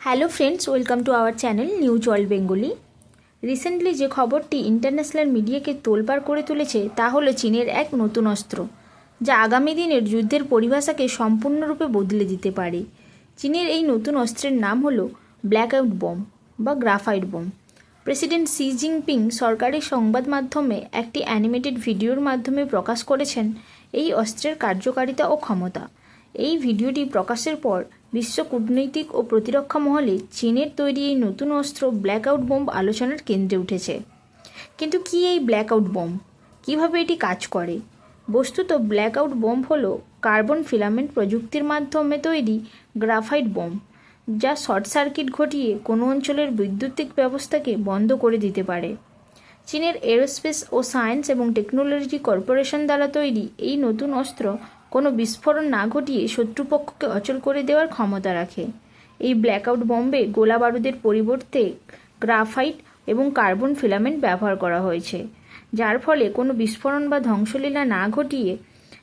Hello friends welcome to our channel news world Bengali recently যে খবরটি international মিডিয়াকে তোলপাড় করে তুলেছে, তা হলো চীনের এক নতুন অস্ত্র, যা আগামী দিনের যুদ্ধের পরিভাষাকে সম্পূর্ণরূপে বদলে দিতে পারে। চীনের এই নতুন অস্ত্রের নাম হলো ব্ল্যাক আউট বম বা graphite bomb president Xi Jinping সরকারি সংবাদ মাধ্যমে একটি অ্যানিমেটেড ভিডিওর মাধ্যমে প্রকাশ করেছেন এই অস্ত্রের কার্যকারিতা ও ক্ষমতা। এই ভিডিওটি প্রকাশের পর বিশ্ব কূটনৈতিক ও প্রতিরক্ষা মহলে চীনের তৈরি এই নতুন অস্ত্র ব্ল্যাক আউট বোম আলোচনার কেন্দ্রে উঠেছে। কিন্তু কি এই ব্ল্যাক আউট বোম কীভাবে এটি কাজ করে? বস্তুত ব্ল্যাক আউট বোম হলো কার্বন ফিলামেন্ট প্রযুক্তির মাধ্যমে তৈরি গ্রাফাইট বোম যা শর্ট সার্কিট ঘটিয়ে কোনো অঞ্চলের বৈদ্যুতিক ব্যবস্থাকে বন্ধ করে দিতে পারে। চীনের এরোস্পেস ও সায়েন্স এবং টেকনোলজি কর্পোরেশন দ্বারা তৈরি এই নতুন অস্ত্র কোনো বিস্ফোরণ না ঘটিয়ে শত্রুপক্ষকে অচল করে দেওয়ার ক্ষমতা রাখে। এই ব্ল্যাকআউট বম্বে গোলা বারুদের পরিবর্তে গ্রাফাইট এবং কার্বন ফিলামেন্ট ব্যবহার করা হয়েছে, যার ফলে কোনো বিস্ফোরণ বা ধ্বংসলীলা না ঘটিয়ে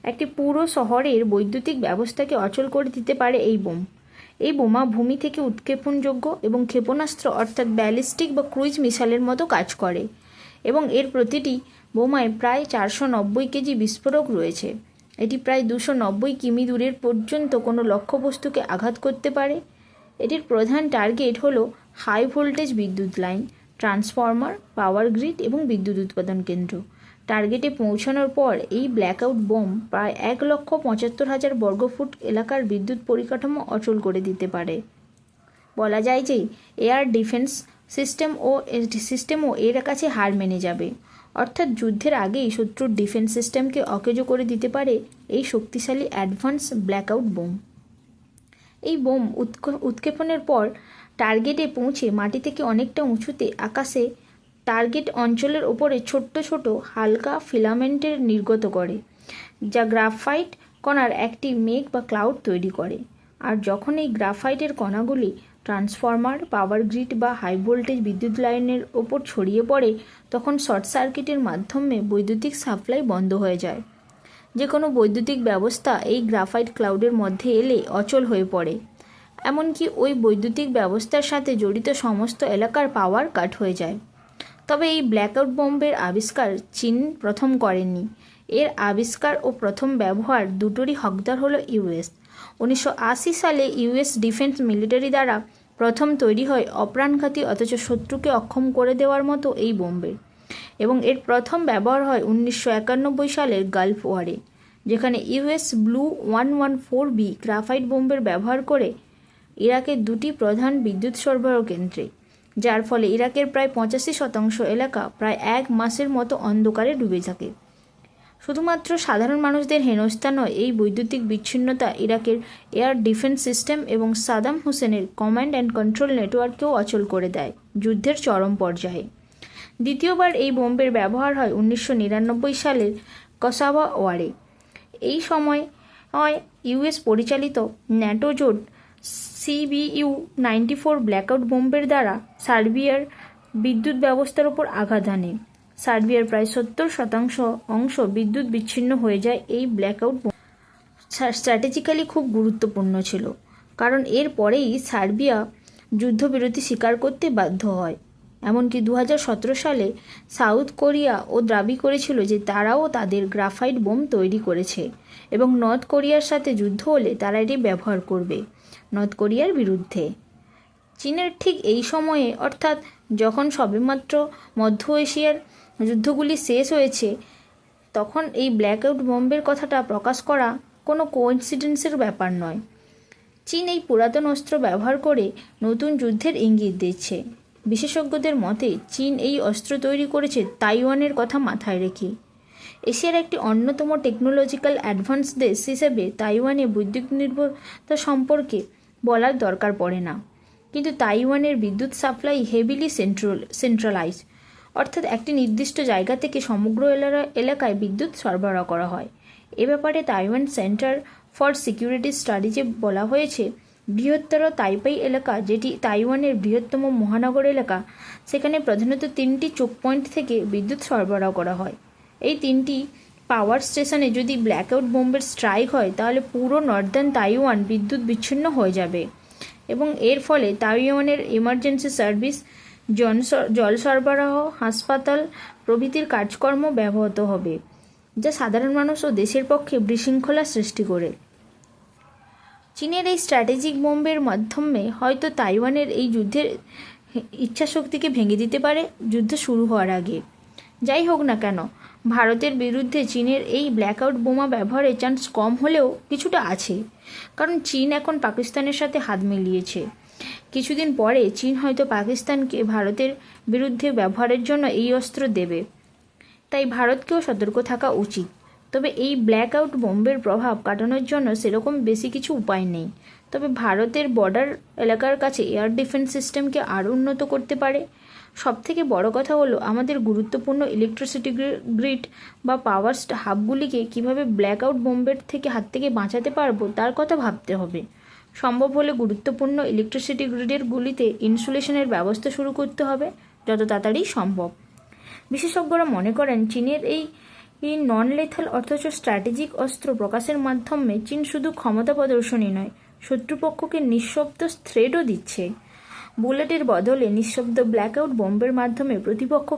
একটি পুরো শহরের বৈদ্যুতিক ব্যবস্থাকে অচল করে দিতে পারে এই বোম এই বোমা ভূমি থেকে উৎক্ষেপণযোগ্য এবং ক্ষেপণাস্ত্র অর্থাৎ ব্যালিস্টিক বা ক্রুইজ মিসাইলের মতো কাজ করে এবং এর প্রতিটি বোমায় প্রায় চারশো নব্বই কেজি বিস্ফোরক রয়েছে। এটি প্রায় দুশো নব্বই কিমি দূরের পর্যন্ত কোনো লক্ষ্যবস্তুকে আঘাত করতে পারে। এটির প্রধান টার্গেট হল হাই ভোল্টেজ বিদ্যুৎ লাইন, ট্রান্সফর্মার, পাওয়ার গ্রিড এবং বিদ্যুৎ উৎপাদন কেন্দ্র। টার্গেটে পৌঁছানোর পর এই ব্ল্যাকআউট বোম প্রায় এক লক্ষ পঁচাত্তর হাজার বর্গফুট এলাকার বিদ্যুৎ পরিকাঠামো অচল করে দিতে পারে। বলা যায় যে এয়ার ডিফেন্স সিস্টেম ও সিস্টেমও এর কাছে হার মেনে যাবে। অর্থাৎ যুদ্ধের আগেই শত্রুর ডিফেন্স সিস্টেমকে অকেজো করে দিতে পারে এই শক্তিশালী অ্যাডভান্স ব্ল্যাকআউট বোম। এই বোম উৎক্ষেপণের পর টার্গেটে পৌঁছে মাটি থেকে অনেকটা উঁচুতে আকাশে টার্গেট অঞ্চলের ওপরে ছোট্ট ছোট হালকা ফিলামেন্টের নির্গত করে, যা গ্রাফাইট কণার একটি মেঘ বা ক্লাউড তৈরি করে। আর যখন এই গ্রাফাইটের কণাগুলি ট্রান্সফরমার, পাওয়ার গ্রিড বা হাই ভোল্টেজ বিদ্যুৎ লাইনের ওপর ছড়িয়ে পড়ে, তখন শর্ট সার্কিটের মাধ্যমে বৈদ্যুতিক সাপ্লাই বন্ধ হয়ে যায়। যে কোনো বৈদ্যুতিক ব্যবস্থা এই গ্রাফাইট ক্লাউডের মধ্যে এলে অচল হয়ে পড়ে। এমনকি ওই বৈদ্যুতিক ব্যবস্থার সাথে জড়িত সমস্ত এলাকার পাওয়ার কাট হয়ে যায়। তবে এই ব্ল্যাকআউট বম্বের আবিষ্কার চীন প্রথম করেননি এর আবিষ্কার ও প্রথম ব্যবহার দুটোরই হকদার হলো ইউএস। উনিশশো আশি সালে ইউএস ডিফেন্স মিলিটারি দ্বারা প্রথম তৈরি হয় অপ্রাণঘাতী অথচ শত্রুকে অক্ষম করে দেওয়ার মতো এই বোম্বের এবং এর প্রথম ব্যবহার হয় উনিশশো একানব্বই সালের গালফ ওয়ারে, যেখানে US BLU one one four B graphite বোম্বের ব্যবহার করে ইরাকের দুটি প্রধান বিদ্যুৎ সরবরাহ কেন্দ্রে, যার ফলে ইরাকের প্রায় পঁচাশি শতাংশ এলাকা প্রায় এক মাসের মতো অন্ধকারে ডুবে থাকে। শুধুমাত্র সাধারণ মানুষদের হেনস্থা নয়, এই বৈদ্যুতিক বিচ্ছিন্নতা ইরাকের এয়ার ডিফেন্স সিস্টেম এবং সাদাম হোসেনের কমান্ড অ্যান্ড কন্ট্রোল নেটওয়ার্ককেও অচল করে দেয় যুদ্ধের চরম পর্যায়ে। দ্বিতীয়বার এই বোম্বের ব্যবহার হয় উনিশশো নিরানব্বই সালের কসাবা ওয়ারে। এই সময় ইউএস পরিচালিত ন্যাটো জোট সিবিইউ নাইনটি ফোর ব্ল্যাকআউট বোম্বের দ্বারা সার্বিয়ার বিদ্যুৎ ব্যবস্থার ওপর আঘাত আনে সার্বিয়ার প্রায় সত্তর শতাংশ অংশ বিদ্যুৎ বিচ্ছিন্ন হয়ে যায় এই ব্ল্যাকআউট স্ট্র্যাটেজিক্যালি খুব গুরুত্বপূর্ণ ছিল, কারণ এর পরেই সার্বিয়া যুদ্ধবিরতি স্বীকার করতে বাধ্য হয়। এমনকি দু হাজার সতেরো সালে সাউথ কোরিয়া ও দাবি করেছিল যে তারাও তাদের গ্রাফাইট বোম তৈরি করেছে এবং নর্থ কোরিয়ার সাথে যুদ্ধ হলে তারা এটি ব্যবহার করবে নর্থ কোরিয়ার বিরুদ্ধে। চীনের ঠিক এই সময়ে, অর্থাৎ যখন সবেমাত্র মধ্য এশিয়ার যুদ্ধগুলি শেষ হয়েছে, তখন এই ব্ল্যাকআউট বম্বের কথাটা প্রকাশ করা কোনো কোইন্সিডেন্সের ব্যাপার নয়। চীন এই পুরাতন অস্ত্র ব্যবহার করে নতুন যুদ্ধের ইঙ্গিত দিচ্ছে। বিশেষজ্ঞদের মতে, চীন এই অস্ত্র তৈরি করেছে তাইওয়ানের কথা মাথায় রেখে। এশিয়ার একটি অন্যতম টেকনোলজিক্যাল অ্যাডভান্স দেশ হিসেবে তাইওয়ানে বৈদ্যুতিক নির্ভরতা সম্পর্কে বলার দরকার পড়ে না। কিন্তু তাইওয়ানের বিদ্যুৎ সাপ্লাই হেভিলি সেন্ট্রাল সেন্ট্রালাইজ অর্থাৎ একটি নির্দিষ্ট জায়গা থেকে সমগ্র এলাকায় বিদ্যুৎ সরবরাহ করা হয়। এ ব্যাপারে তাইওয়ান সেন্টার ফর সিকিউরিটি স্টাডিজে বলা হয়েছে, বৃহত্তর তাইপাই এলাকা, যেটি তাইওয়ানের বৃহত্তম মহানগর এলাকা, সেখানে প্রধানত তিনটি চোক পয়েন্ট থেকে বিদ্যুৎ সরবরাহ করা হয়। এই তিনটি পাওয়ার স্টেশনে যদি ব্ল্যাকআউট বোম্বের স্ট্রাইক হয়, তাহলে পুরো নর্দার্ন তাইওয়ান বিদ্যুৎ বিচ্ছিন্ন হয়ে যাবে। এবং এর ফলে তাইওয়ানের এমার্জেন্সি সার্ভিস জল সরবরাহ, হাসপাতাল, প্রভৃতির কাজকর্ম ব্যাহত হবে, যা সাধারণ মানুষ ও দেশের পক্ষে বিশৃঙ্খলা সৃষ্টি করে। চীনের এই স্ট্র্যাটেজিক বোম্বের মাধ্যমে হয়তো তাইওয়ানের এই যুদ্ধের ইচ্ছাশক্তিকে ভেঙে দিতে পারে যুদ্ধ শুরু হওয়ার আগে। যাই হোক না কেন, ভারতের বিরুদ্ধে চীনের এই ব্ল্যাকআউট বোমা ব্যবহারের চান্স কম হলেও কিছুটা আছে, কারণ চীন এখন পাকিস্তানের সাথে হাত মিলিয়েছে। কিছুদিন পরে চীন হয়তো পাকিস্তানকে ভারতের বিরুদ্ধে ব্যবহারের জন্য এই অস্ত্র দেবে। তাই ভারতকেও সতর্ক থাকা উচিত। তবে এই ব্ল্যাক আউট বোম্বের প্রভাব কাটানোর জন্য সেরকম বেশি কিছু উপায় নেই। তবে ভারতের বর্ডার এলাকার কাছে এয়ার ডিফেন্স সিস্টেমকে আরও উন্নত করতে পারে। সবথেকে বড় কথা হলো আমাদের গুরুত্বপূর্ণ ইলেকট্রিসিটি গ্রিড বা পাওয়ার হাবগুলিকে কীভাবে ব্ল্যাক আউট বোম্বের থেকে হাত থেকে বাঁচাতে পারব তার কথা ভাবতে হবে। সম্ভব হলে গুরুত্বপূর্ণ ইলেকট্রিসিটি গ্রিডের গুলিতে ইনসুলেশনের ব্যবস্থা শুরু করতে হবে, যত তাড়াতাড়ি সম্ভব। বিশেষজ্ঞরা মনে করেন, চীনের এই এই নন লেথাল অথচ স্ট্র্যাটেজিক অস্ত্র প্রকাশের মাধ্যমে চীন শুধু ক্ষমতা প্রদর্শনই নয়, শত্রুপক্ষকে নিঃশব্দ থ্রেডও দিচ্ছে। বুলেটের বদলে নিঃশব্দ ব্ল্যাকআউট বোম্বের মাধ্যমে প্রতিপক্ষ